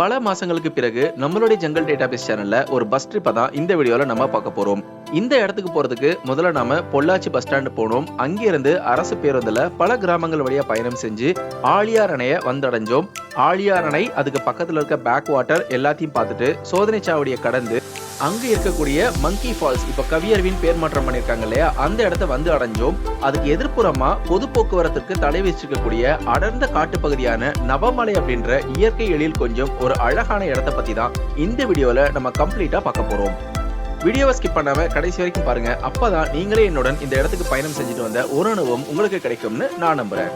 பல மாசங்களுக்கு பிறகு நம்மளுடைய ஜங்கல் டேட்டாபேஸ் சேனல்ல ஒரு பஸ் ட்ரிப்பை தான் இந்த வீடியோல நம்ம பார்க்க போறோம். இந்த இடத்துக்கு போறதுக்கு முதல்ல நாம பொள்ளாச்சி பஸ் ஸ்டாண்ட் போனோம். அங்கிருந்து அரசு பேருந்துல பல கிராமங்கள் வழியா பயணம் செஞ்சு ஆழியார் அணைய வந்தடைஞ்சோம். ஆழியார் அணை அதுக்கு பக்கத்துல இருக்க பேக் வாட்டர் எல்லாத்தையும் பார்த்துட்டு சோதனை சாவடியை கடந்து அங்க இருக்கக்கூடிய மங்கி ஃபால்ஸ் இப்ப கவியர்வின் பேர் மாற்றம் பண்ணிருக்காங்க இல்லையா? அந்த இடத்த வந்து அடைஞ்சோம். அதுக்கு எதிர்ப்புறமா பொது போக்குவரத்துக்கு தடை வச்சிருக்கக்கூடிய அடர்ந்த காட்டுப்பகுதியான நவமலை அப்படின்ற இயற்கை எழில் கொஞ்சம் ஒரு அழகான இடத்த பத்தி தான் இந்த வீடியோல நம்ம கம்ப்ளீட்டா பார்க்க போறோம். வீடியோவை ஸ்கிப் பண்ணாம கடைசி வரைக்கும் பாருங்க. அப்பதான் நீங்களே என்னுடன் இந்த இடத்துக்கு பயணம் செஞ்சுட்டு வந்த ஒரு அனுபவம் உங்களுக்கு கிடைக்கும்னு நான் நம்புறேன்.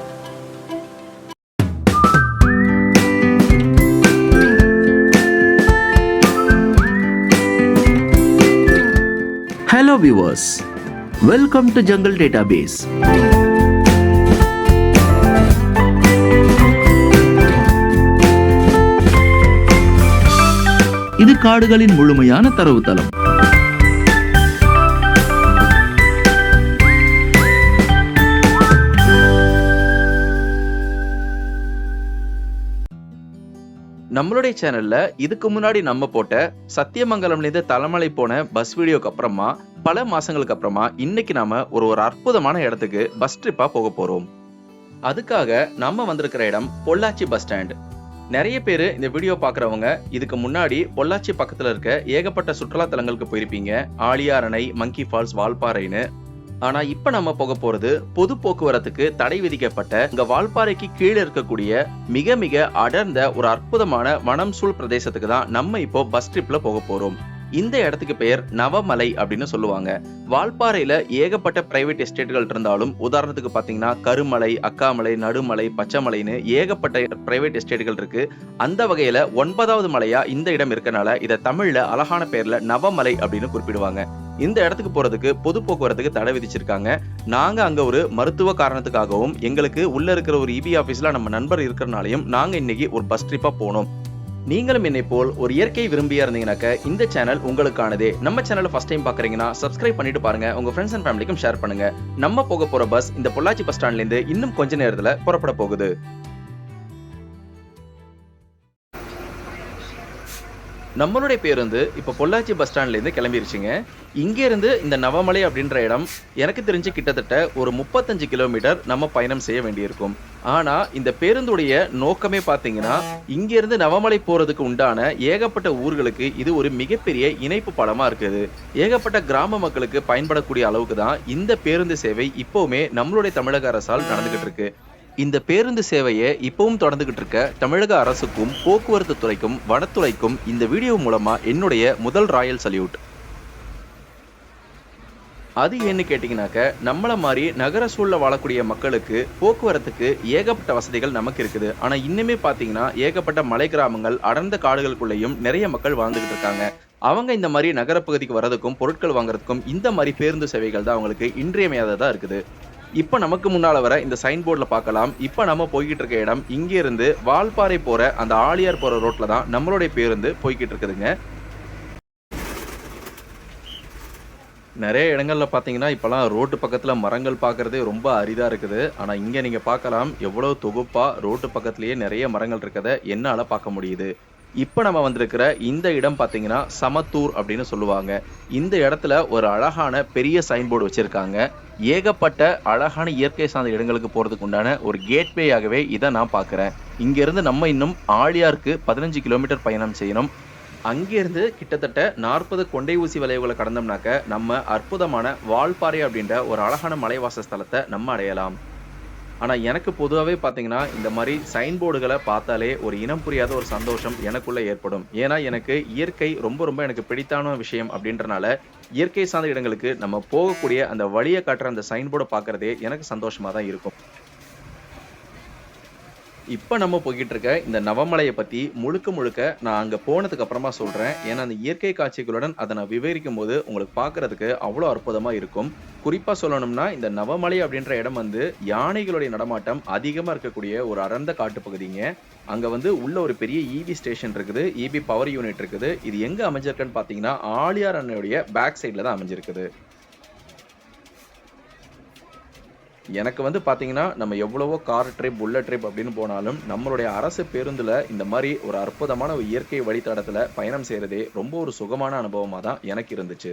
Hello viewers, welcome to Jungle Database. இது காடுகளின் முழுமையான தரவுத்தளம் நம்மளுடைய சேனல்ல இதுக்கு முன்னாடி நம்ம போட்ட சத்தியமங்கலம்லேருந்து தலைமலை போன பஸ் வீடியோக்கு அப்புறமா பல மாசங்களுக்கு அப்புறமா இன்னைக்கு நாம ஒரு ஒரு அற்புதமான இடத்துக்கு பஸ் ட்ரிப்பா போக போறோம். அதுக்காக நம்ம வந்திருக்கிற இடம் பொள்ளாச்சி பஸ் ஸ்டாண்ட் நிறைய பேர் இந்த வீடியோ பார்க்குறவங்க இதுக்கு முன்னாடி பொள்ளாச்சி பக்கத்தில் இருக்க ஏகப்பட்ட சுற்றுலா தலங்களுக்கு போயிருப்பீங்க. ஆழியார் அணை மங்கி ஃபால்ஸ் வால்பாறைன்னு. ஆனால் இப்போ நம்ம போக போகிறது பொது போக்குவரத்துக்கு தடை விதிக்கப்பட்ட இங்கே வால்பாறைக்கு கீழே இருக்கக்கூடிய மிக மிக அடர்ந்த ஒரு அற்புதமான வனம் சூழ் பிரதேசத்துக்கு தான் நம்ம இப்போ பஸ் ட்ரிப்பில் போக போகிறோம் இந்த இடத்துக்கு பெயர் நவமலை அப்படின்னு சொல்லுவாங்க. வால்பாறையில ஏகப்பட்ட பிரைவேட் எஸ்டேட்டுகள் இருந்தாலும் உதாரணத்துக்கு பாத்தீங்கன்னா கருமலை அக்காமலை நடுமலை பச்சைமலைன்னு ஏகப்பட்ட பிரைவேட் எஸ்டேட்டுகள் இருக்கு. அந்த வகையில ஒன்பதாவது மலையா இந்த இடம் இருக்கனால இதை தமிழ்ல அழகான பெயர்ல நவமலை அப்படின்னு குறிப்பிடுவாங்க. இந்த இடத்துக்கு போறதுக்கு பொது போக்குவரத்துக்கு தடை விதிச்சிருக்காங்க. நாங்க அங்க ஒரு மருத்துவ காரணத்துக்காகவும் எங்களுக்கு உள்ள இருக்கிற ஒரு இபி ஆபீஸ்ல நம்ம நண்பர் இருக்கிறனாலையும் நாங்க இன்னைக்கு ஒரு பஸ் ட்ரிப்பா போனோம். நீங்களும் என்னை போல் ஒரு இயற்கை விரும்பியா இருந்தீங்கன்னாக்க இந்த சேனல் உங்களுக்கானதே. நம்ம சேனலை ஃபர்ஸ்ட் டைம் பாக்குறீங்கன்னா சப்ஸ்கிரைப் பண்ணிட்டு பாருங்க. உங்க ஃப்ரெண்ட்ஸ் அண்ட் ஃபேமிலிக்கும் ஷேர் பண்ணுங்க. நம்ம போக போற பஸ் இந்த பொள்ளாச்சி பஸ் ஸ்டாண்ட்ல இருந்து இன்னும் கொஞ்ச நேரத்துல புறப்பட போகுது. நம்மளுடைய பேருந்து இப்போ பொள்ளாச்சி பஸ் ஸ்டாண்ட்லேருந்து கிளம்பிருச்சுங்க. இங்கேருந்து இந்த நவமலை அப்படின்ற இடம் எனக்கு தெரிஞ்சு கிட்டத்தட்ட ஒரு முப்பத்தஞ்சு கிலோமீட்டர் நம்ம பயணம் செய்ய வேண்டியிருக்கும். ஆனால் இந்த பேருந்துடைய நோக்கமே பார்த்தீங்கன்னா இங்கேருந்து நவமலை போகிறதுக்கு உண்டான ஏகப்பட்ட ஊர்களுக்கு இது ஒரு மிகப்பெரிய இணைப்பு படமாக இருக்குது. ஏகப்பட்ட கிராம மக்களுக்கு பயன்படக்கூடிய அளவுக்கு தான் இந்த பேருந்து சேவை இப்போவுமே நம்மளுடைய தமிழக அரசால் நடந்துகிட்டு இருக்கு. இந்த பேருந்து சேவையை இப்பவும் தொடர்ந்துகிட்டு இருக்க தமிழக அரசுக்கும் போக்குவரத்து துறைக்கும் வனத்துறைக்கும் இந்த வீடியோ மூலமா என்னுடைய முதல் ராயல் சல்யூட். அது ஏன்னு கேட்டிங்கனாக்க நம்மளை மாதிரி நகர சூழல வாழக்கூடிய மக்களுக்கு போக்குவரத்துக்கு ஏகப்பட்ட வசதிகள் நமக்கு இருக்குது. ஆனால் இன்னுமே பார்த்தீங்கன்னா ஏகப்பட்ட மலை கிராமங்கள் அடர்ந்த காடுகளுக்குள்ளேயும் நிறைய மக்கள் வாழ்ந்துகிட்டு இருக்காங்க. அவங்க இந்த மாதிரி நகரப்பகுதிக்கு வர்றதுக்கும் பொருட்கள் வாங்குறதுக்கும் இந்த மாதிரி பேருந்து சேவைகள் தான் அவங்களுக்கு இன்றியமையாததாக இருக்குது. இப்போ நமக்கு முன்னால் வர இந்த சைன் போர்டில் பார்க்கலாம். இப்போ நம்ம போய்கிட்டு இருக்க இடம் இங்கேருந்து வால்பாறை போகிற அந்த ஆழியார் போகிற ரோட்டில் தான் நம்மளுடைய பேருந்து போய்கிட்டு இருக்குதுங்க. நிறைய இடங்கள்ல பார்த்தீங்கன்னா இப்போலாம் ரோட்டு பக்கத்தில் மரங்கள் பார்க்குறதே ரொம்ப அரிதாக இருக்குது. ஆனால் இங்கே நீங்கள் பார்க்கலாம் எவ்வளோ தொகுப்பாக ரோட்டு பக்கத்துலேயே நிறைய மரங்கள் இருக்கிறத என்னால் பார்க்க முடியுது. இப்போ நம்ம வந்திருக்கிற இந்த இடம் பார்த்தீங்கன்னா சமத்தூர் அப்படின்னு சொல்லுவாங்க. இந்த இடத்துல ஒரு அழகான பெரிய சைன் போர்டு வச்சுருக்காங்க. ஏகப்பட்ட அழகான இயற்கை சார்ந்த இடங்களுக்கு போகிறதுக்கு உண்டான ஒரு கேட்வேயாகவே இதை நான் பார்க்குறேன் இங்கேருந்து நம்ம இன்னும் ஆழியாருக்கு பதினஞ்சு கிலோமீட்டர் பயணம் செய்யணும். அங்கேருந்து கிட்டத்தட்ட நாற்பது கொண்டை ஊசி வளைவுகளை கடந்தோம்னாக்க நம்ம அற்புதமான வால்பாறை அப்படின்ற ஒரு அழகான மலைவாச ஸ்தலத்தை நம்ம அடையலாம். ஆனால் எனக்கு பொதுவாகவே பார்த்தீங்கன்னா இந்த மாதிரி சைன் போர்டுகளை பார்த்தாலே ஒரு இனம் புரியாத ஒரு சந்தோஷம் எனக்குள்ளே ஏற்படும். ஏன்னா எனக்கு இயற்கை ரொம்ப ரொம்ப எனக்கு பிடித்தான விஷயம் அப்படின்றனால இயற்கை சார்ந்த இடங்களுக்கு நம்ம போகக்கூடிய அந்த வழியை காட்டுற அந்த சைன் போர்டை பார்க்கறதே எனக்கு சந்தோஷமாக தான் இருக்கும். இப்போ நம்ம போய்கிட்டு இருக்க இந்த நவமலையை பற்றி முழுக்க முழுக்க நான் அங்கே போனதுக்கு அப்புறமா சொல்கிறேன் ஏன்னா அந்த இயற்கை காட்சிகளுடன் அதை நான் விவரிக்கும் போது உங்களுக்கு பார்க்குறதுக்கு அவ்வளோ அற்புதமாக இருக்கும். குறிப்பாக சொல்லணும்னா இந்த நவமலை அப்படின்ற இடம் வந்து யானைகளுடைய நடமாட்டம் அதிகமாக இருக்கக்கூடிய ஒரு அடர்ந்த காட்டுப்பகுதிங்க அங்கே வந்து உள்ள ஒரு பெரிய இபி ஸ்டேஷன் இருக்குது. இபி பவர் யூனிட் இருக்குது. இது எங்கே அமைஞ்சிருக்குன்னு பார்த்தீங்கன்னா ஆழியார் அண்ணையுடைய பேக் சைடில் தான் அமைஞ்சிருக்குது. எனக்கு வந்து பார்த்தீங்கன்னா நம்ம எவ்வளவோ கார் ட்ரிப் புல்லட் ட்ரிப் அப்படின்னு போனாலும் நம்மளுடைய அரசு பேருந்தில் இந்த மாதிரி ஒரு அற்புதமான ஒரு இயற்கை வழித்தடத்தில் பயணம் செய்கிறதே ரொம்ப ஒரு சுகமான அனுபவமாக தான் எனக்கு இருந்துச்சு.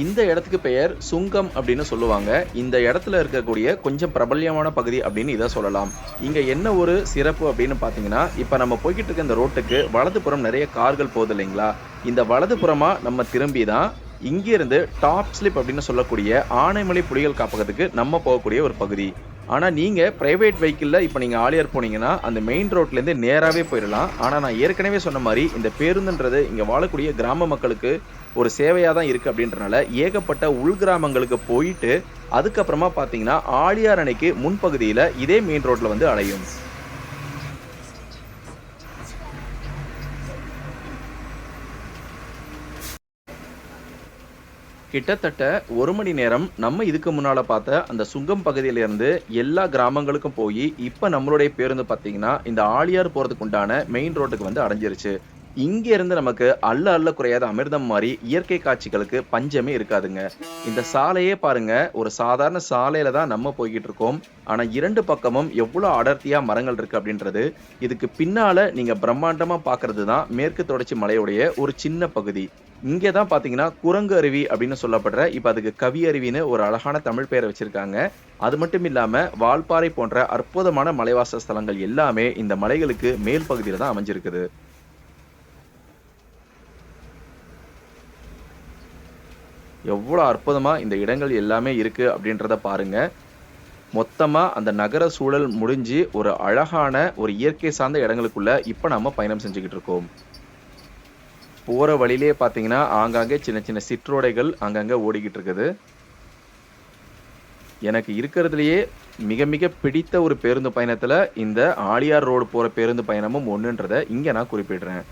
இந்த இடத்துக்கு பெயர் சுங்கம் அப்படின்னு சொல்லுவாங்க. இந்த இடத்துல இருக்கக்கூடிய கொஞ்சம் பிரபல்யமான பகுதி அப்படின்னு இதை சொல்லலாம். இங்கே என்ன ஒரு சிறப்பு அப்படின்னு பார்த்தீங்கன்னா இப்போ நம்ம போய்கிட்டு இருக்க இந்த ரோட்டுக்கு வலதுபுறம் நிறைய கார்கள் போகுது இல்லைங்களா? இந்த வலதுபுறமா நம்ம திரும்பி தான் இங்கிருந்து டாப் ஸ்லிப் அப்படின்னு சொல்லக்கூடிய ஆனைமலை புலிகள் காப்பகத்துக்கு நம்ம போகக்கூடிய ஒரு பகுதி. ஆனால் நீங்கள் ப்ரைவேட் வெஹிக்கிளில் இப்போ நீங்கள் ஆலியார் போனீங்கன்னா அந்த மெயின் ரோட்லேருந்து நேராகவே போயிடலாம். ஆனால் நான் ஏற்கனவே சொன்ன மாதிரி இந்த பேருந்துன்றது இங்கே வாழக்கூடிய கிராம மக்களுக்கு ஒரு சேவையாக தான் இருக்குது அப்படின்றனால ஏகப்பட்ட உள்கிராமங்களுக்கு போயிட்டு அதுக்கப்புறமா பார்த்தீங்கன்னா ஆழியார் அணைக்கு முன்பகுதியில் இதே மெயின் ரோட்டில் வந்து அடையும் கிட்டத்தட்ட ஒரு மணி நேரம் நம்ம இதுக்கு முன்னால் பார்த்த அந்த சுங்கம் பகுதியிலேருந்து எல்லா கிராமங்களுக்கும் போய் இப்போ நம்மளுடைய பேருந்து பார்த்தீங்கன்னா இந்த ஆழியார் போகிறதுக்கு உண்டான மெயின் ரோட்டுக்கு வந்து அடைஞ்சிருச்சு. இங்கேருந்து நமக்கு அல்ல அல்ல குறையாத அமிர்தம் மாதிரி இயற்கை காட்சிகளுக்கு பஞ்சமே இருக்காதுங்க. இந்த சாலையே பாருங்க ஒரு சாதாரண சாலையில தான் நம்ம போய்கிட்டு இருக்கோம். ஆனால் இரண்டு பக்கமும் எவ்வளோ அடர்த்தியாக மரங்கள் இருக்கு அப்படின்றது இதுக்கு பின்னால் நீங்கள் பிரம்மாண்டமாக பார்க்கறது தான் மேற்கு தொடர்ச்சி மலையுடைய ஒரு சின்ன பகுதி. இங்கே தான் பார்த்தீங்கன்னா குரங்கு அருவி அப்படின்னு சொல்லப்படுற இப்போ அதுக்கு கவி அருவின்னு ஒரு அழகான தமிழ் பெயரை வச்சிருக்காங்க. அது மட்டும் இல்லாமல் வால்பாறை போன்ற அற்புதமான மலைவாச ஸ்தலங்கள் எல்லாமே இந்த மலைகளுக்கு மேல் பகுதியில் தான் அமைஞ்சிருக்குது. எவ்வளோ அற்புதமாக இந்த இடங்கள் எல்லாமே இருக்குது அப்படின்றத பாருங்க. மொத்தமாக அந்த நகர சூழல் முடிஞ்சு ஒரு அழகான ஒரு இயற்கை சார்ந்த இடங்களுக்குள்ள இப்போ நம்ம பயணம் செஞ்சுக்கிட்டு இருக்கோம். போற வழியிலே பாத்தீங்கன்னா ஆங்காங்கே சின்ன சின்ன சிற்றோடைகள் அங்கங்க ஓடிக்கிட்டு இருக்குது எனக்கு இருக்கிறதுலயே மிக மிக பிடித்த ஒரு பேருந்து பயணத்துல இந்த ஆழியார் ரோடு போற பேருந்து பயணமும் ஒண்ணுன்றத இங்க நான் குறிப்பிடுறேன்.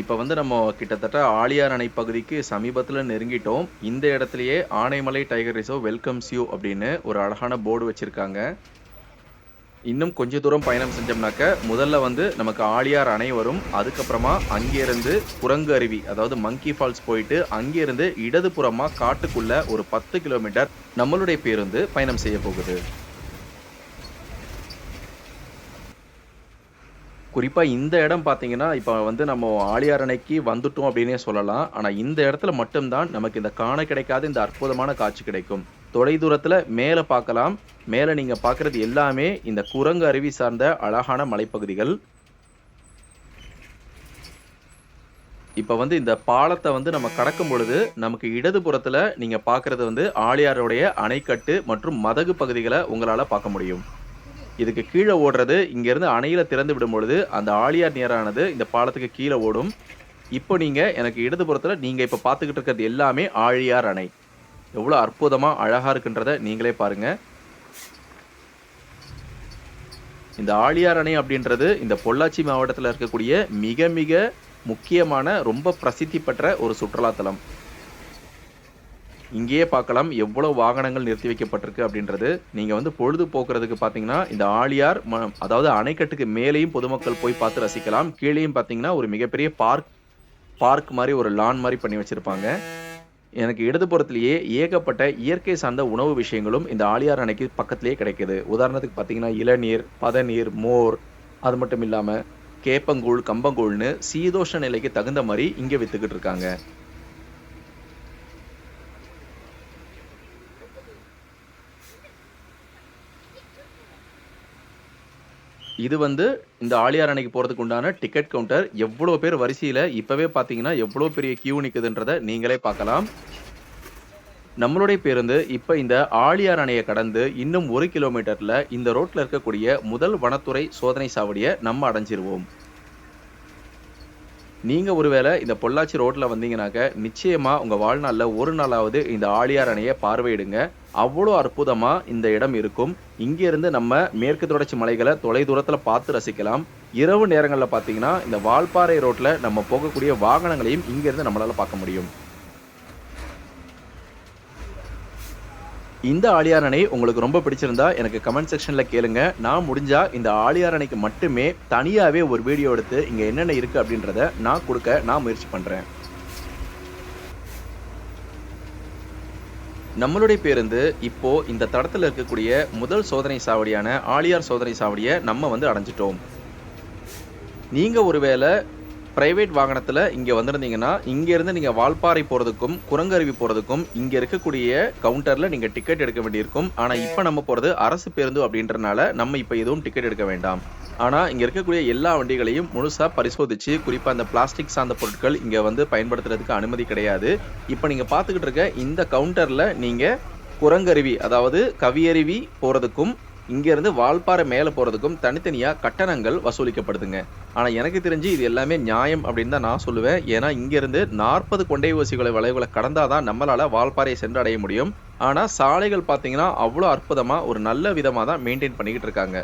இப்போ வந்து நம்ம கிட்டத்தட்ட ஆழியார் அணை பகுதிக்கு சமீபத்தில் நெருங்கிட்டோம். இந்த இடத்துலயே Anamalai tiger reserve welcomes you அப்படின்னு ஒரு அழகான போர்டு வச்சிருக்காங்க. இன்னும் கொஞ்ச தூரம் பயணம் செஞ்சோம்னாக்க முதல்ல வந்து நமக்கு ஆழியார் அணை வரும். அதுக்கப்புறமா அங்கேருந்து குரங்கு அருவி அதாவது மங்கி ஃபால்ஸ் போயிட்டு அங்கேருந்து இடதுபுறமா காட்டுக்குள்ள ஒரு பத்து கிலோமீட்டர் நம்மளுடைய பேருந்து பயணம் செய்ய போகுது. குறிப்பாக இந்த இடம் பார்த்தீங்கன்னா இப்போ வந்து நம்ம ஆழியாரணைக்கு வந்துட்டோம் அப்படின்னே சொல்லலாம். ஆனால் இந்த இடத்துல மட்டும்தான் நமக்கு இந்த காண கிடைக்காத இந்த அற்புதமான காட்சி கிடைக்கும். தொலை மேலே பார்க்கலாம். மேலே நீங்கள் பார்க்குறது எல்லாமே இந்த குரங்கு அருவி சார்ந்த அழகான மலைப்பகுதிகள். இப்போ வந்து இந்த பாலத்தை வந்து நம்ம கடக்கும் பொழுது நமக்கு இடதுபுறத்துல நீங்கள் பார்க்குறது வந்து ஆழியாருடைய அணைக்கட்டு மற்றும் மதகு பகுதிகளை உங்களால் பார்க்க முடியும். இதுக்கு கீழே ஓடுறது இங்கேருந்து அணையில் திறந்து விடும் பொழுது அந்த ஆழியார் நீரானது இந்த பாலத்துக்கு கீழே ஓடும். இப்போ நீங்கள் எனக்கு இடதுபுறத்தில் நீங்கள் இப்போ பார்த்துக்கிட்டு இருக்கிறது எல்லாமே ஆழியார் அணை. எவ்வளோ அற்புதமாக அழகாக இருக்குன்றத நீங்களே பாருங்கள் இந்த ஆழியார் அணை அப்படின்றது இந்த பொள்ளாச்சி மாவட்டத்தில் இருக்கக்கூடிய மிக மிக முக்கியமான ரொம்ப பிரசித்தி பெற்ற ஒரு சுற்றுலாத்தலம். இங்கேயே பார்க்கலாம் எவ்வளோ வாகனங்கள் நிறுத்தி வைக்கப்பட்டிருக்கு அப்படின்றது. நீங்கள் வந்து பொழுது போக்குறதுக்கு பார்த்தீங்கன்னா இந்த ஆழியார் ம- அதாவது அணைக்கட்டுக்கு மேலேயும் பொதுமக்கள் போய் பார்த்து ரசிக்கலாம். கீழேயும் பார்த்தீங்கன்னா ஒரு மிகப்பெரிய பார்க் பார்க் மாதிரி ஒரு லான் மாதிரி பண்ணி வச்சுருப்பாங்க. எனக்கு இடதுபுறத்திலேயே ஏகப்பட்ட இயற்கை சார்ந்த உணவு விஷயங்களும் இந்த ஆழியார் அணைக்கு பக்கத்திலேயே கிடைக்குது. உதாரணத்துக்கு பார்த்தீங்கன்னா இளநீர் பதநீர் மோர் அது மட்டும் இல்லாமல் கேப்பங்கூழ் கம்பங்கூழ்னு சீதோஷ நிலைக்கு தகுந்த மாதிரி இங்கே விற்றுக்கிட்டு இருக்காங்க. இது வந்து இந்த ஆழியார் அணைக்கு போகிறதுக்கு உண்டான டிக்கெட் கவுண்டர் எவ்வளோ பேர் வரிசையில் இப்போவே பார்த்தீங்கன்னா எவ்வளோ பெரிய கியூ நிற்குதுன்றதை நீங்களே பார்க்கலாம். நம்மளுடைய பேருந்து இப்போ இந்த ஆழியார் அணையை கடந்து இன்னும் ஒரு கிலோமீட்டரில் இந்த ரோட்டில் இருக்கக்கூடிய முதல் வனத்துறை சோதனை சாவடியை நம்ம அடைஞ்சிருவோம். நீங்கள் ஒருவேளை இந்த பொள்ளாச்சி ரோட்டில் வந்தீங்கன்னாக்க நிச்சயமாக உங்கள் வாழ்நாளில் ஒரு நாளாவது இந்த ஆழியார் அணையை பார்வையிடுங்க. அவ்வளோ அற்புதமாக இந்த இடம் இருக்கும். இங்கேருந்து நம்ம மேற்கு தொடர்ச்சி மலைகளை தொலை தூரத்தில் பார்த்து ரசிக்கலாம். இரவு நேரங்களில் பார்த்தீங்கன்னா இந்த வால்பாறை ரோட்டில் நம்ம போகக்கூடிய வாகனங்களையும் இங்கேருந்து நம்மளால் பார்க்க முடியும். இந்த ஆழியார் உங்களுக்கு ரொம்ப பிடிச்சிருந்தா எனக்கு கமெண்ட் செக்ஷனில் கேளுங்க. நான் முடிஞ்சா இந்த ஆழியார் மட்டுமே தனியாகவே ஒரு வீடியோ எடுத்து இங்கே என்னென்ன இருக்குது அப்படின்றத நான் கொடுக்க நான் முயற்சி பண்ணுறேன் நம்மளுடைய பேருந்து இப்போ இந்த தடத்தில் இருக்கக்கூடிய முதல் சோதனை சாவடியான ஆழியார் சோதனை சாவடியை நம்ம வந்து அடைஞ்சிட்டோம். நீங்கள் ஒருவேளை பிரைவேட் வாகனத்தில் இங்கே வந்திருந்தீங்கன்னா இங்கேருந்து நீங்கள் வால்பாறை போகிறதுக்கும் குரங்கருவி போகிறதுக்கும் இங்கே இருக்கக்கூடிய கவுண்டரில் நீங்கள் டிக்கெட் எடுக்க வேண்டியிருக்கும். ஆனால் இப்போ நம்ம போகிறது அரசு பேருந்து அப்படின்றனால நம்ம இப்போ எதுவும் டிக்கெட் எடுக்க வேண்டாம். ஆனால் இங்கே இருக்கக்கூடிய எல்லா வண்டிகளையும் முழுசாக பரிசோதிச்சு குறிப்பாக அந்த பிளாஸ்டிக் சார்ந்த பொருட்கள் இங்கே வந்து பயன்படுத்துறதுக்கு அனுமதி கிடையாது. இப்போ நீங்கள் பார்த்துக்கிட்டு இருக்க இந்த கவுண்டரில் நீங்கள் குரங்கருவி அதாவது கவியருவி போகிறதுக்கும் இங்கேருந்து வால்பாறை மேலே போகிறதுக்கும் தனித்தனியாக கட்டணங்கள் வசூலிக்கப்படுதுங்க. ஆனால் எனக்கு தெரிஞ்சு இது எல்லாமே நியாயம் அப்படின்னு தான் நான் சொல்லுவேன். ஏன்னா இங்கேருந்து நாற்பது கொண்டை ஊசிகளை வளைவுகளை கடந்தாதான் நம்மளால் வால்பாறையை சென்றடைய முடியும். ஆனால் சாலைகள் பார்த்தீங்கன்னா அவ்வளோ அற்புதமாக ஒரு நல்ல விதமாக தான் மெயின்டைன் பண்ணிக்கிட்டு இருக்காங்க.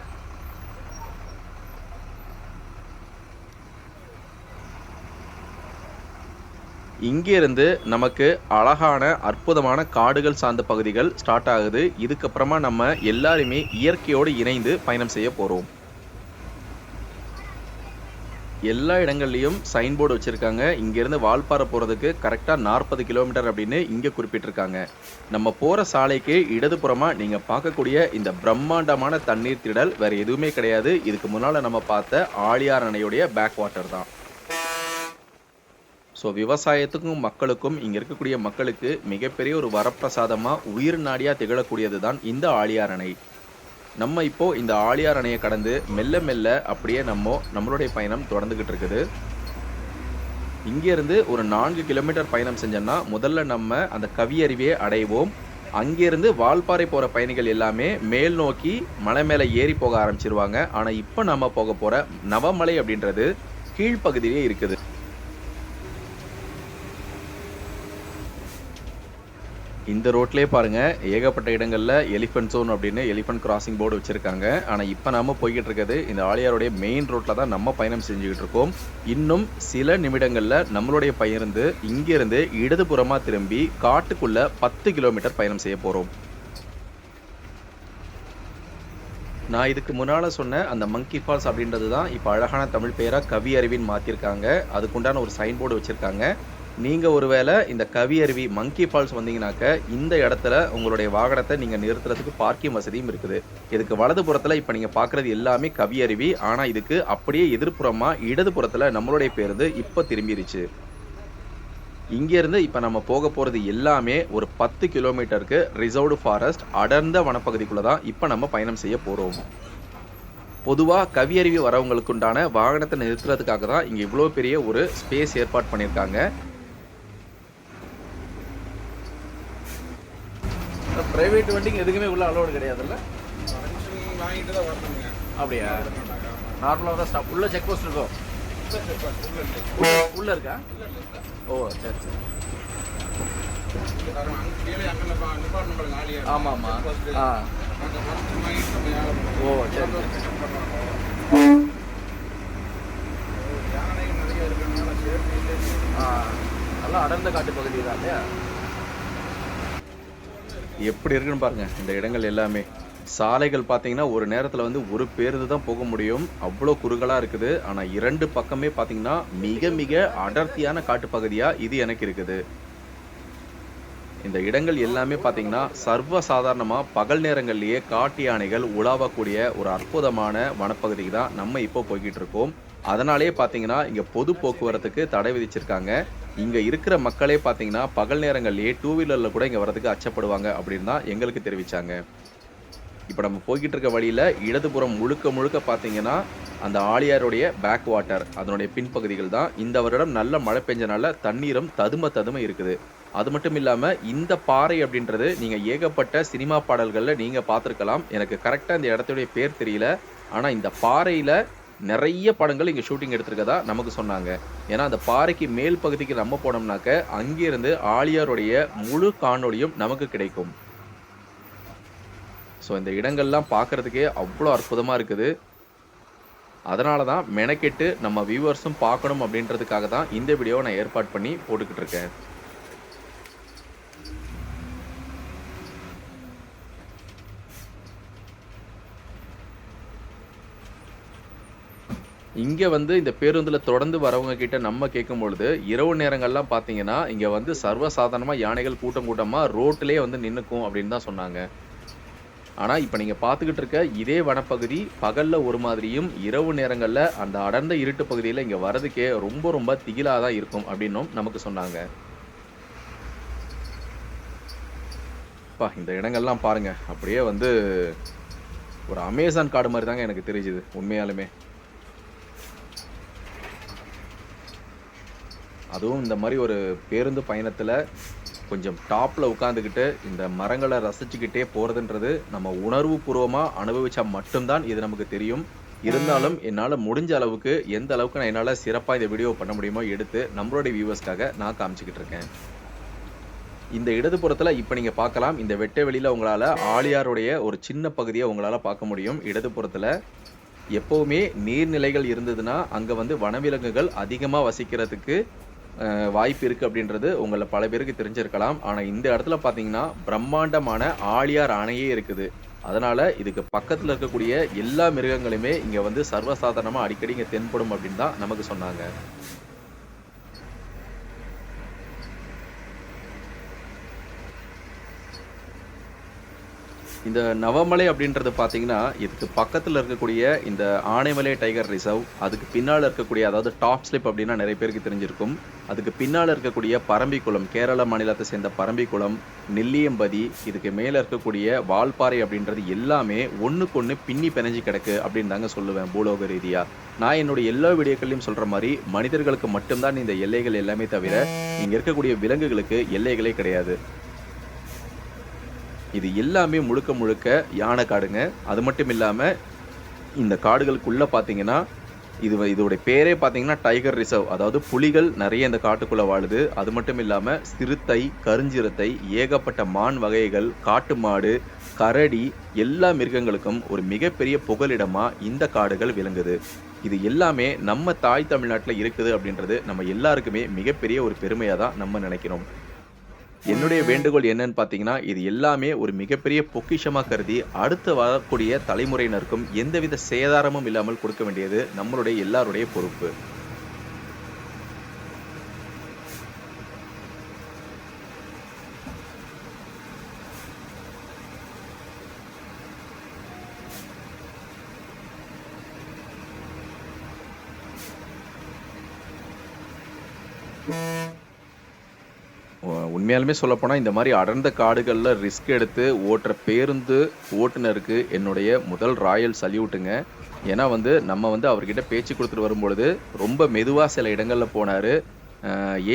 இங்கிருந்து நமக்கு அழகான அற்புதமான காடுகள் சார்ந்த பகுதிகள் ஸ்டார்ட் ஆகுது. இதுக்கப்புறமா நம்ம எல்லாருமே இயற்கையோடு இணைந்து பயணம் செய்ய போகிறோம் எல்லா இடங்கள்லையும் சைன் போர்டு வச்சுருக்காங்க. இங்கேருந்து வால்பாறை போகிறதுக்கு கரெக்டாக நாற்பது கிலோமீட்டர் அப்படின்னு இங்கே குறிப்பிட்டிருக்காங்க. நம்ம போகிற சாலைக்கு இடதுபுறமாக நீங்கள் பார்க்கக்கூடிய இந்த பிரம்மாண்டமான தண்ணீர் திடல் வேறு எதுவுமே கிடையாது. இதுக்கு முன்னால் நம்ம பார்த்த ஆழியார் அணையுடைய பேக் வாட்டர் தான். ஸோ விவசாயத்துக்கும் மக்களுக்கும் இங்கே இருக்கக்கூடிய மக்களுக்கு மிகப்பெரிய ஒரு வரப்பிரசாதமாக உயிர் நாடியாக திகழக்கூடியது தான் இந்த ஆழியார் அணை. நம்ம இப்போ இந்த ஆழியார் அணையை கடந்து மெல்ல மெல்ல அப்படியே நம்ம நம்மளுடைய பயணம் தொடர்ந்துக்கிட்டு இருக்குது. இங்கேருந்து ஒரு நான்கு கிலோமீட்டர் பயணம் செஞ்சோம்னா முதல்ல நம்ம அந்த கவியருவியை அடைவோம். அங்கேருந்து வால்பாறை போகிற பயணிகள் எல்லாமே மேல் நோக்கி மலை மேலே ஏறி போக ஆரம்பிச்சிருவாங்க. ஆனால் இப்போ நம்ம போக போகிற நவமலை அப்படின்றது கீழ்ப்பகுதியிலே இருக்குது. இந்த ரோட்லேயே பாருங்க ஏகப்பட்ட இடங்களில் எலிஃபென்ட் சோன் அப்படின்னு எலிஃபென்ட் கிராசிங் போர்டு வச்சிருக்காங்க. ஆனால் இப்போ நாம போய்கிட்டு இருக்கிறது இந்த ஆழியாருடைய மெயின் ரோட்டில் தான் நம்ம பயணம் செஞ்சுக்கிட்டு இருக்கோம். இன்னும் சில நிமிடங்களில் நம்மளுடைய பயணிந்து இங்கிருந்து இடதுபுறமாக திரும்பி காட்டுக்குள்ள பத்து கிலோமீட்டர் பயணம் செய்ய போகிறோம் நான் இதுக்கு முன்னால் சொன்ன அந்த மங்கி ஃபால்ஸ் அப்படின்றது தான் இப்போ அழகான தமிழ் பெயராக கவி அறிவின் மாற்றிருக்காங்க அதுக்குண்டான ஒரு சைன் போர்டு வச்சிருக்காங்க. நீங்கள் ஒருவேளை இந்த கவி அருவி மங்கி ஃபால்ஸ் வந்தீங்கனாக்க இந்த இடத்துல உங்களுடைய வாகனத்தை நீங்கள் நிறுத்துறதுக்கு பார்க்கிங் வசதியும் இருக்குது. இதுக்கு வலதுபுறத்துல இப்போ நீங்கள் பார்க்குறது எல்லாமே கவி அருவி. இதுக்கு அப்படியே எதிர்ப்புறமாக இடது புறத்தில் நம்மளுடைய பேருந்து இப்போ திரும்பிடுச்சு இங்கேருந்து இப்போ நம்ம போக போகிறது எல்லாமே ஒரு பத்து கிலோமீட்டருக்கு ரிசர்வ்டு ஃபாரஸ்ட் அடர்ந்த வனப்பகுதிக்குள்ளே தான் இப்போ நம்ம பயணம் செய்ய போகிறோம் பொதுவாக கவியருவி வரவங்களுக்கு உண்டான வாகனத்தை நிறுத்துறதுக்காக தான் இங்கே இவ்வளோ பெரிய ஒரு ஸ்பேஸ் ஏற்பாடு பண்ணியிருக்காங்க. பிரைவேட் வண்டிங்க எதுக்குமே உள்ள அலோடு கிடையாதுல்ல? வாங்கிட்டு தான் அப்படியா நார்மலாக தான் ஸ்டாப் உள்ள செக் போஸ்ட் இருக்கும் உள்ள- இருக்கா? ஓ சரி சரி. அங்கே கீழே ஆ. வாங்கிட்டு ஓ சரி யானை ஆ. நல்லா அடர்ந்த காட்டு பகுதி தான் இல்லையா? எப்படி இருக்குன்னு பாருங்க இந்த இடங்கள் எல்லாமே. சாலைகள் பார்த்தீங்கன்னா ஒரு நேரத்தில் வந்து ஒரு பேருந்து தான் போக முடியும். அவ்வளோ குறுகலாக இருக்குது. ஆனால் இரண்டு பக்கமே பார்த்தீங்கன்னா மிக மிக அடர்த்தியான காட்டுப்பகுதியாக இது எனக்கு இருக்குது. இந்த இடங்கள் எல்லாமே பார்த்தீங்கன்னா சர்வ சாதாரணமாக பகல் நேரங்கள்லேயே காட்டு யானைகள் உலாவக்கூடிய ஒரு அற்புதமான வனப்பகுதிக்கு தான் நம்ம இப்போ போய்கிட்டு இருக்கோம். அதனாலேயே பார்த்தீங்கன்னா இங்கே பொது போக்குவரத்துக்கு தடை விதிச்சிருக்காங்க. இங்கே இருக்கிற மக்களே பார்த்தீங்கன்னா பகல் நேரங்கள்லேயே டூ வீலரில் கூட இங்கே வரதுக்கு அச்சப்படுவாங்க அப்படின்னு தான் எங்களுக்கு தெரிவித்தாங்க இப்போ நம்ம போய்கிட்டு இருக்க வழியில் இடதுபுறம் முழுக்க முழுக்க பார்த்தீங்கன்னா அந்த ஆழியாருடைய பேக் வாட்டர் அதனுடைய பின்பகுதிகள் தான். இந்த வருடம் நல்ல மழை பெஞ்சனால தண்ணீரும் ததும ததும இருக்குது. அது மட்டும் இல்லாமல் இந்த பாறை அப்படின்றது நீங்கள் ஏகப்பட்ட சினிமா பாடல்களில் நீங்கள் பார்த்துருக்கலாம் எனக்கு கரெக்டாக இந்த இடத்துடைய பேர் தெரியல. ஆனால் இந்த பாறையில் நிறைய படங்கள் இங்கே ஷூட்டிங் எடுத்திருக்கதா நமக்கு சொன்னாங்க. ஏன்னா அந்த பாறைக்கு மேல் பகுதிக்கு நம்ம போனோம்னாக்க அங்கிருந்து ஆலியாருடைய முழு காணொளியும் நமக்கு கிடைக்கும். ஸோ இந்த இடங்கள்லாம் பார்க்கறதுக்கே அவ்வளோ அற்புதமாக இருக்குது. அதனால தான் மெனக்கெட்டு நம்ம வியூவர்ஸும் பார்க்கணும் அப்படின்றதுக்காக தான் இந்த வீடியோவை நான் ஏற்பாடு பண்ணி போட்டுக்கிட்டு இருக்கேன். இங்கே வந்து இந்த பேருந்தில் தொடர்ந்து வரவங்க கிட்ட நம்ம கேட்கும் பொழுது இரவு நேரங்கள்லாம் பார்த்தீங்கன்னா இங்கே வந்து சர்வசாதாரணமாக யானைகள் கூட்டம் கூட்டமாக ரோட்டிலே வந்து நின்றுக்கும் அப்படின்னு தான் சொன்னாங்க. ஆனால் இப்போ நீங்கள் பார்த்துக்கிட்டு இருக்க இதே வனப்பகுதி பகலில் ஒரு மாதிரியும் இரவு நேரங்களில் அந்த அடர்ந்த இருட்டு பகுதியில் இங்கே வர்றதுக்கே ரொம்ப ரொம்ப திகிலாக தான் இருக்கும் அப்படின்னும் நமக்கு சொன்னாங்க. அப்பா இந்த இடங்கள்லாம் பாருங்கள் அப்படியே வந்து ஒரு அமேசான் காடு மாதிரி தாங்க எனக்கு தெரிஞ்சுது உண்மையாலுமே. அதுவும் இந்த மாதிரி ஒரு பேருந்து பயணத்தில் கொஞ்சம் டாப்பில் உட்காந்துக்கிட்டு இந்த மரங்களை ரசிச்சுக்கிட்டே போகிறதுன்றது நம்ம உணர்வு பூர்வமாக அனுபவித்தா மட்டும்தான் இது நமக்கு தெரியும். இருந்தாலும் என்னால் முடிஞ்ச அளவுக்கு எந்த அளவுக்கு நான் என்னால் சிறப்பாக இந்த வீடியோ பண்ண முடியுமோ எடுத்து நம்மளுடைய வியூவர்ஸ்க்காக நான் காமிச்சிக்கிட்டு இருக்கேன். இந்த இடதுபுறத்தில் இப்போ நீங்கள் பார்க்கலாம். இந்த வெட்ட வெளியில் உங்களால் ஆழியாருடைய ஒரு சின்ன பகுதியை உங்களால் பார்க்க முடியும். இடதுபுறத்தில் எப்போவுமே நீர்நிலைகள் இருந்ததுன்னா அங்கே வந்து வனவிலங்குகள் அதிகமாக வசிக்கிறதுக்கு வாய்ப்பு இருக்குது அப்படின்றது உங்களை பல பேருக்கு தெரிஞ்சிருக்கலாம். ஆனால் இந்த இடத்துல பார்த்தீங்கன்னா பிரம்மாண்டமான ஆழியார் அணையே இருக்குது. அதனால் இதுக்கு பக்கத்தில் இருக்கக்கூடிய எல்லா மிருகங்களுமே இங்கே வந்து சர்வசாதாரணமாக அடிக்கடி இங்கே தென்படும் அப்படின்னு தான் நமக்கு சொன்னாங்க. இந்த நவமலை அப்படின்றது பார்த்தீங்கன்னா இதுக்கு பக்கத்தில் இருக்கக்கூடிய இந்த ஆனைமலை டைகர் ரிசர்வ் அதுக்கு பின்னால் இருக்கக்கூடிய அதாவது டாப் ஸ்லிப் அப்படின்னா நிறைய பேருக்கு தெரிஞ்சிருக்கும். அதுக்கு பின்னால் இருக்கக்கூடிய பரம்பிக்குளம் கேரள மாநிலத்தை சேர்ந்த பரம்பிக்குளம் நெல்லியம்பதி இதுக்கு மேலே இருக்கக்கூடிய வால்பாறை அப்படின்றது எல்லாமே ஒன்றுக்கொன்று பின்னி பிணைஞ்சு கிடக்கு அப்படின்னு தாங்க சொல்லுவேன் பூலோக ரீதியாக நான் என்னுடைய எல்லா வீடியோக்கள்லையும் சொல்கிற மாதிரி மனிதர்களுக்கு மட்டும்தான் இந்த எல்லைகள் எல்லாமே தவிர இங்கே இருக்கக்கூடிய விலங்குகளுக்கு எல்லைகளே கிடையாது. இது எல்லாமே முழுக்க முழுக்க யானை காடுங்க. அது மட்டும் இல்லாமல் இந்த காடுகளுக்குள்ளே பார்த்தீங்கன்னா இது இதோடைய பேரே பார்த்தீங்கன்னா டைகர் ரிசர்வ். அதாவது புலிகள் நிறைய இந்த காட்டுக்குள்ளே வாழுது. அது மட்டும் இல்லாமல் சிறுத்தை கருஞ்சிறுத்தை ஏகப்பட்ட மான் வகைகள் காட்டு மாடு கரடி எல்லா மிருகங்களுக்கும் ஒரு மிகப்பெரிய புகலிடமாக இந்த காடுகள் விளங்குது. இது எல்லாமே நம்ம தாய் தமிழ்நாட்டில் இருக்குது அப்படின்றது நம்ம எல்லாருக்குமே மிகப்பெரிய ஒரு பெருமையாக தான் நம்ம நினைக்கிறோம். என்னுடைய வேண்டுகோள் என்னன்னு பார்த்தீங்கன்னா இது எல்லாமே ஒரு மிகப்பெரிய பொக்கிஷமாக கருதி அடுத்து வரக்கூடிய தலைமுறையினருக்கும் எந்தவித சேதாரமும் இல்லாமல் கொடுக்க வேண்டியது நம்மளுடைய எல்லாருடைய பொறுப்பு. உண்மையாலுமே சொல்லப்போனால் இந்த மாதிரி அடர்ந்த காடுகளில் ரிஸ்க் எடுத்து ஓட்டுற பேருந்து ஓட்டுநருக்கு என்னுடைய முதல் ராயல் சல்யூட்டுங்க. ஏன்னா வந்து நம்ம வந்து அவர்கிட்ட பேச்சு கொடுத்துட்டு வரும்பொழுது ரொம்ப மெதுவாக சில இடங்களில் போனார்.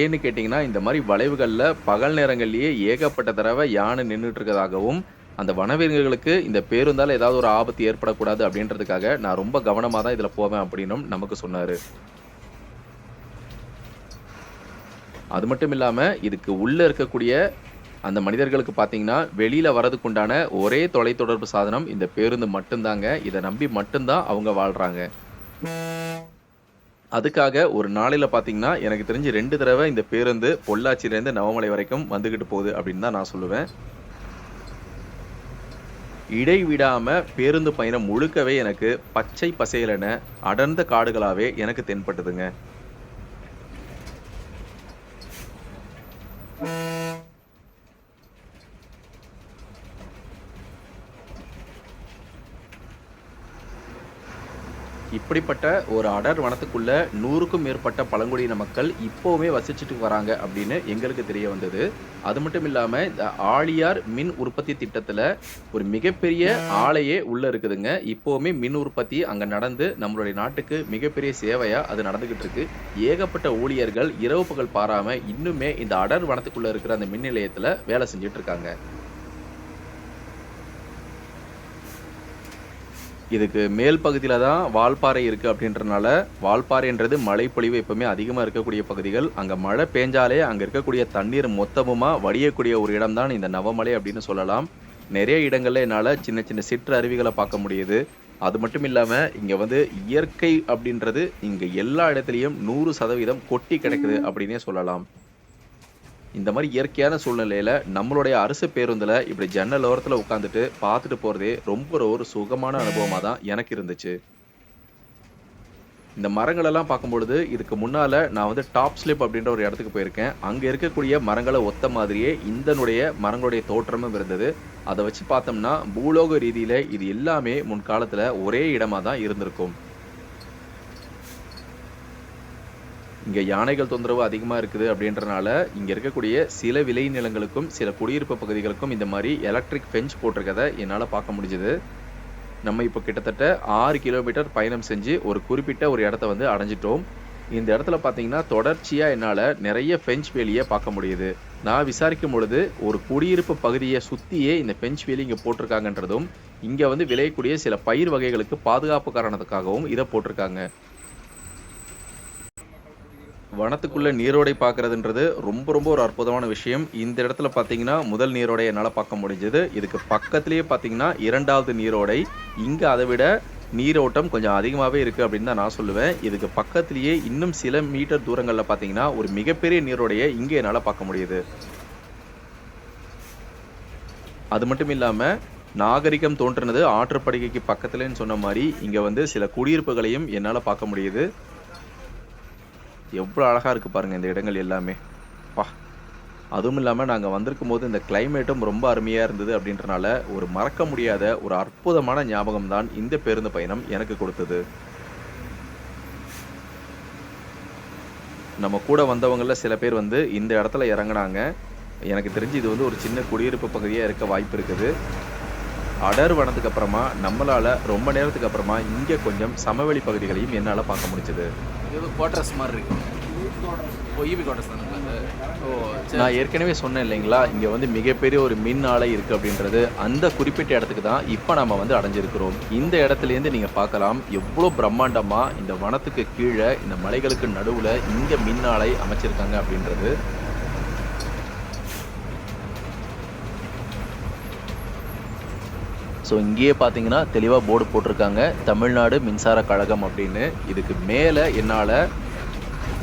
ஏன்னு கேட்டிங்கன்னா இந்த மாதிரி வளைவுகளில் பகல் நேரங்கள்லேயே ஏகப்பட்ட தடவை யானை நின்றுட்டு இருக்கதாகவும் அந்த வனவீரர்களுக்கு இந்த பேருந்தால் ஏதாவது ஒரு ஆபத்து ஏற்படக்கூடாது அப்படின்றதுக்காக நான் ரொம்ப கவனமாக தான் இதில் போவேன் அப்படின்னும் நமக்கு சொன்னார். அது மட்டும் இல்லாமல் இதுக்கு உள்ளே இருக்கக்கூடிய அந்த மனிதர்களுக்கு பார்த்தீங்கன்னா வெளியில் வரதுக்குண்டான ஒரே தொலைத்தொடர்பு சாதனம் இந்த பேருந்து மட்டும்தாங்க. இதை நம்பி மட்டும்தான் அவங்க வாழ்கிறாங்க அதுக்காக ஒரு நாளையில் பார்த்தீங்கன்னா எனக்கு தெரிஞ்சு ரெண்டு தடவை இந்த பேருந்து பொள்ளாச்சியிலேருந்து நவமலை வரைக்கும் வந்துக்கிட்டு போகுது அப்படின்னு தான் நான் சொல்லுவேன். இடைவிடாமல் பேருந்து பயணம் முழுக்கவே எனக்கு பச்சை பசேலென அடர்ந்த காடுகளாகவே எனக்கு தென்பட்டதுங்க. இப்படிப்பட்ட ஒரு அடர் வனத்துக்குள்ள நூறுக்கும் மேற்பட்ட பழங்குடியின மக்கள் இப்போவுமே வசிச்சுட்டு வராங்க அப்படின்னு எங்களுக்கு தெரிய வந்தது. அது மட்டும் இல்லாம இந்த ஆழியார் மின் உற்பத்தி திட்டத்துல ஒரு மிகப்பெரிய ஆலையே உள்ள இருக்குதுங்க. இப்போவுமே மின் உற்பத்தி அங்க நடந்து நம்மளுடைய நாட்டுக்கு மிகப்பெரிய சேவையா அது நடந்துகிட்டு இருக்கு. ஏகப்பட்ட ஊழியர்கள் இரவு பகல் பாராம இன்னுமே இந்த அடர் வனத்துக்குள்ள இருக்கிற அந்த மின் நிலையத்துல வேலை செஞ்சுட்டு இருக்காங்க. இதுக்கு மேல் பகுதியில தான் வால்பாறை இருக்கு அப்படின்றனால வால்பாறைன்றது மழைப்பொழிவு எப்பவுமே அதிகமா இருக்கக்கூடிய பகுதிகள். அங்க மழை பெஞ்சாலே அங்க இருக்கக்கூடிய தண்ணீர் மொத்தமுமா வடியக்கூடிய ஒரு இடம் தான் இந்த நவமலை அப்படின்னு சொல்லலாம். நிறைய இடங்கள்ல என்னால சின்ன சின்ன சிற்று அருவிகளை பார்க்க முடியுது. அது மட்டும் இல்லாம இங்க வந்து இயற்கை அப்படின்றது இங்க எல்லா இடத்துலயும் நூறு சதவீதம் கொட்டி கிடக்குது அப்படின்னே சொல்லலாம். இந்த மாதிரி இயற்கையான சூழ்நிலையில் நம்மளுடைய அரசு பேருந்தில் இப்படி ஜன்னல் ஓரத்தில் உட்காந்துட்டு பார்த்துட்டு போகிறதே ரொம்ப ஒரு சுகமான அனுபவமாக தான் எனக்கு இருந்துச்சு. இந்த மரங்களெல்லாம் பார்க்கும்பொழுது இதுக்கு முன்னால் நான் வந்து டாப் ஸ்லிப் அப்படின்ற ஒரு இடத்துக்கு போயிருக்கேன். அங்கே இருக்கக்கூடிய மரங்களை ஒத்த மாதிரியே இந்தனுடைய மரங்களுடைய தோற்றமும் இருந்தது. அதை வச்சு பார்த்தோம்னா பூலோக ரீதியில் இது எல்லாமே முன்காலத்தில் ஒரே இடமாக தான் இருந்திருக்கும். இங்கே யானைகள் தொந்தரவு அதிகமாக இருக்குது அப்படின்றனால இங்கே இருக்கக்கூடிய சில விளை நிலங்களுக்கும் சில குடியிருப்பு பகுதிகளுக்கும் இந்த மாதிரி எலக்ட்ரிக் ஃபென்ச் போட்டிருக்கதை என்னால் பார்க்க முடிஞ்சுது. நம்ம இப்போ கிட்டத்தட்ட ஆறு கிலோமீட்டர் பயணம் செஞ்சு ஒரு குறிப்பிட்ட ஒரு இடத்த வந்து அடைஞ்சிட்டோம். இந்த இடத்துல பார்த்தீங்கன்னா தொடர்ச்சியாக என்னால் நிறைய ஃபென்ச் வேலியை பார்க்க முடியுது. நான் விசாரிக்கும் பொழுது ஒரு குடியிருப்பு பகுதியை சுற்றியே இந்த ஃபென்ச் வேலி இங்கே போட்டிருக்காங்கன்றதும் இங்கே வந்து விளையக்கூடிய சில பயிர் வகைகளுக்கு பாதுகாப்பு காரணத்துக்காகவும் இதை போட்டிருக்காங்க. வனத்துக்குள்ள நீரோடை பார்க்கறதுன்றது ரொம்ப ரொம்ப ஒரு அற்புதமான விஷயம். இந்த இடத்துல பார்த்தீங்கன்னா முதல் நீரோடை என்னால் பார்க்க முடிஞ்சது. இதுக்கு பக்கத்துலேயே பார்த்தீங்கன்னா இரண்டாவது நீரோடை. இங்கே அதை விட நீரோட்டம் கொஞ்சம் அதிகமாகவே இருக்குது அப்படின்னு தான் நான் சொல்லுவேன். இதுக்கு பக்கத்துலேயே இன்னும் சில மீட்டர் தூரங்களில் பார்த்தீங்கன்னா ஒரு மிகப்பெரிய நீரோடையை இங்கே என்னால் பார்க்க முடியுது. அது மட்டும் இல்லாமல் நாகரிகம் தோன்றினது ஆற்றுப்படுகைக்கு பக்கத்துலன்னு சொன்ன மாதிரி இங்கே வந்து சில குடியிருப்புகளையும் என்னால் பார்க்க முடியுது. எவ்வளோ அழகாக இருக்குது பாருங்கள் இந்த இடங்கள் எல்லாமே. பா அதுவும் இல்லாமல் நாங்கள் வந்திருக்கும் போது இந்த கிளைமேட்டும் ரொம்ப அருமையாக இருந்தது அப்படின்றனால ஒரு மறக்க முடியாத ஒரு அற்புதமான ஞாபகம் தான் இந்த பேருந்து பயணம் எனக்கு கொடுத்தது. நம்ம கூட வந்தவங்களில் சில பேர் வந்து இந்த இடத்துல இறங்குனாங்க. எனக்கு தெரிஞ்சு இது வந்து ஒரு சின்ன குடியிருப்பு பகுதியாக இருக்க வாய்ப்பு இருக்குது. அடர் வனத்துக்கு அப்புறமா நம்மளால் ரொம்ப நேரத்துக்கு அப்புறமா இங்கே கொஞ்சம் சமவெளி பகுதிகளையும் என்னால் பார்க்க முடிஞ்சது. இது குவார்டர்ஸ் மாதிரி இருக்கு. ஓ ஈபி குவார்டர்ஸ் தானே ஓ சரி நான் ஏற்கனவே சொன்னேன் இல்லைங்களா? இங்க வந்து மிகப்பெரிய ஒரு மின் ஆலை இருக்கு அப்படின்றது. அந்த குறிப்பிட்ட இடத்துக்கு தான் இப்போ நாம வந்து அடைஞ்சிருக்கிறோம். இந்த இடத்துல இருந்து நீங்க பார்க்கலாம். எவ்வளோ பிரம்மாண்டமா இந்த வனத்துக்கு கீழே இந்த மலைகளுக்கு நடுவுல இங்க மின் ஆலை அமைச்சிருக்காங்க அப்படின்றது. ஸோ இங்கேயே பார்த்தீங்கன்னா தெளிவாக போர்டு போட்டிருக்காங்க. தமிழ்நாடு மின்சார கழகம் அப்படின்னு. இதுக்கு மேலே என்னால்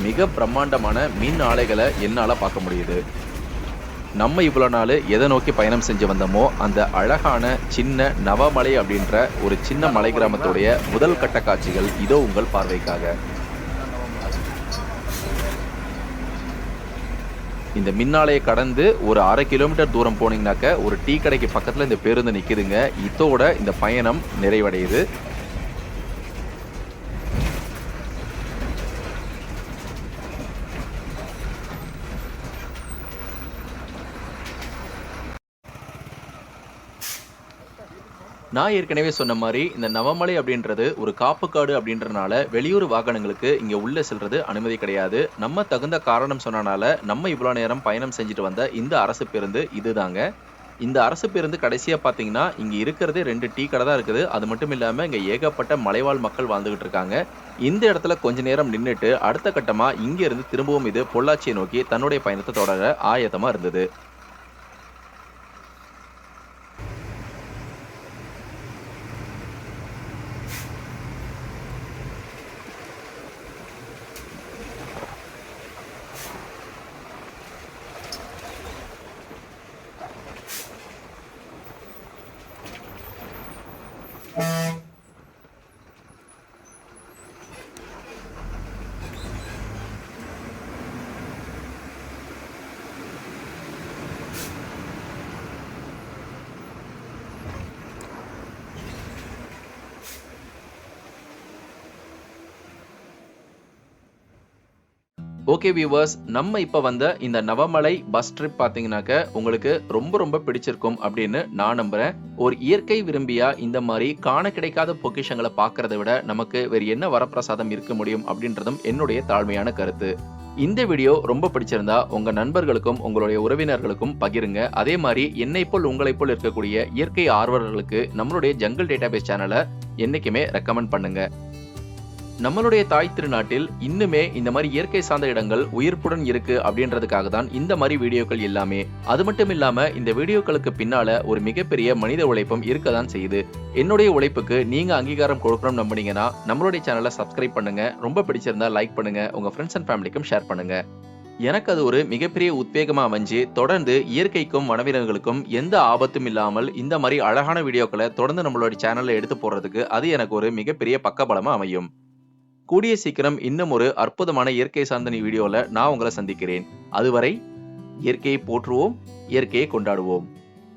மிக பிரம்மாண்டமான மின் ஆலைகளை என்னால் பார்க்க முடியுது. நம்ம இவ்வளோ நாள் எதை நோக்கி பயணம் செஞ்சு வந்தோமோ அந்த அழகான சின்ன நவமலை அப்படின்ற ஒரு சின்ன மலை கிராமத்துடைய முதல் கட்ட காட்சிகள் இதோ உங்கள் பார்வைக்காக. இந்த மின்னாலையை கடந்து ஒரு அரை கிலோமீட்டர் தூரம் போனீங்கன்னாக்க ஒரு டீ கடைக்கு பக்கத்தில் இந்த பேருந்து நிற்குதுங்க இதோட இந்த பயணம் நிறைவடையுது. நான் ஏற்கனவே சொன்ன மாதிரி இந்த நவமலை அப்படின்றது ஒரு காப்புக்காடு அப்படின்றனால வெளியூர் வாகனங்களுக்கு இங்க உள்ள செல்றது அனுமதி கிடையாது. நம்ம தகுந்த காரணம் சொன்னனால நம்ம இவ்வளோ நேரம் பயணம் செஞ்சுட்டு வந்த இந்த அரசு பேருந்து இதுதாங்க. இந்த அரசு பேருந்து கடைசியாக பார்த்தீங்கன்னா இங்கே இருக்கிறதே ரெண்டு டீ கடை தான் இருக்குது. அது மட்டும் இல்லாமல் இங்கே ஏகப்பட்ட மலைவாழ் மக்கள் வாழ்ந்துகிட்டு இருக்காங்க. இந்த இடத்துல கொஞ்ச நேரம் நின்றுட்டு அடுத்த கட்டமாக இங்கேருந்து திரும்பவும் இது பொள்ளாச்சியை நோக்கி தன்னுடைய பயணத்தை தொடர ஆயத்தமாக இருந்தது. ஓகே வியூவர்ஸ் நம்ம இப்போ வந்த இந்த நவமலை பஸ் ட்ரிப் பார்த்தீங்கன்னாக்க உங்களுக்கு ரொம்ப ரொம்ப பிடிச்சிருக்கும் அப்படின்னு நான் நம்புறேன். ஒரு இயற்கை விரும்பியா இந்த மாதிரி காண கிடைக்காத பொக்கிஷங்களை பார்க்கறத விட நமக்கு வேறு என்ன வரப்பிரசாதம் இருக்க முடியும் அப்படின்றதும் என்னுடைய தாழ்மையான கருத்து. இந்த வீடியோ ரொம்ப பிடிச்சிருந்தா உங்க நண்பர்களுக்கும் உங்களுடைய உறவினர்களுக்கும் பகிருங்க. அதே மாதிரி என்னை போல் உங்களை போல் இருக்கக்கூடிய இயற்கை ஆர்வலர்களுக்கு நம்மளுடைய ஜங்கிள் டேட்டாபேஸ் சேனலை என்னைக்குமே ரெக்கமெண்ட் பண்ணுங்க. நம்மளுடைய தாய் திருநாட்டில் இன்னுமே இந்த மாதிரி இயற்கை சார்ந்த இடங்கள் உயிர்ப்புடன் இருக்கு அப்படின்றதுக்காக தான் இந்த மாதிரி வீடியோக்கள் எல்லாமே. அது மட்டும் இல்லாம இந்த வீடியோக்களுக்கு பின்னால ஒரு மிகப்பெரிய மனித உழைப்பும் இருக்க தான் செய்யுது. என்னுடைய உழைப்புக்கு நீங்க அங்கீகாரம் கொடுக்கணும் நம்பினீங்கன்னா நம்மளுடைய சேனலை சப்ஸ்கிரைப் பண்ணுங்க. ரொம்ப பிடிச்சிருந்தா லைக் பண்ணுங்க. உங்க ஃப்ரெண்ட்ஸ் அண்ட் ஃபேமிலிக்கும் ஷேர் பண்ணுங்க. எனக்கு அது ஒரு மிகப்பெரிய உத்வேகமா அமைஞ்சு தொடர்ந்து இயற்கைக்கும் வனவிலங்குகளுக்கும் எந்த ஆபத்தும் இல்லாமல் இந்த மாதிரி அழகான வீடியோக்களை தொடர்ந்து நம்மளோட சேனல்ல எடுத்து போடுறதுக்கு அது எனக்கு ஒரு மிகப்பெரிய பக்கபலமா அமையும். கூடிய சீக்கிரம் இன்னும் ஒரு அற்புதமான இயற்கை சாந்தனி வீடியோவில் நான் உங்களை சந்திக்கிறேன். அதுவரை இயற்கையை போற்றுவோம் இயற்கையை கொண்டாடுவோம்.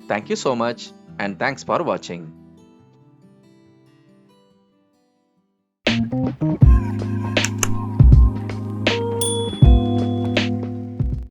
Thank you so much and thanks for வாட்சிங்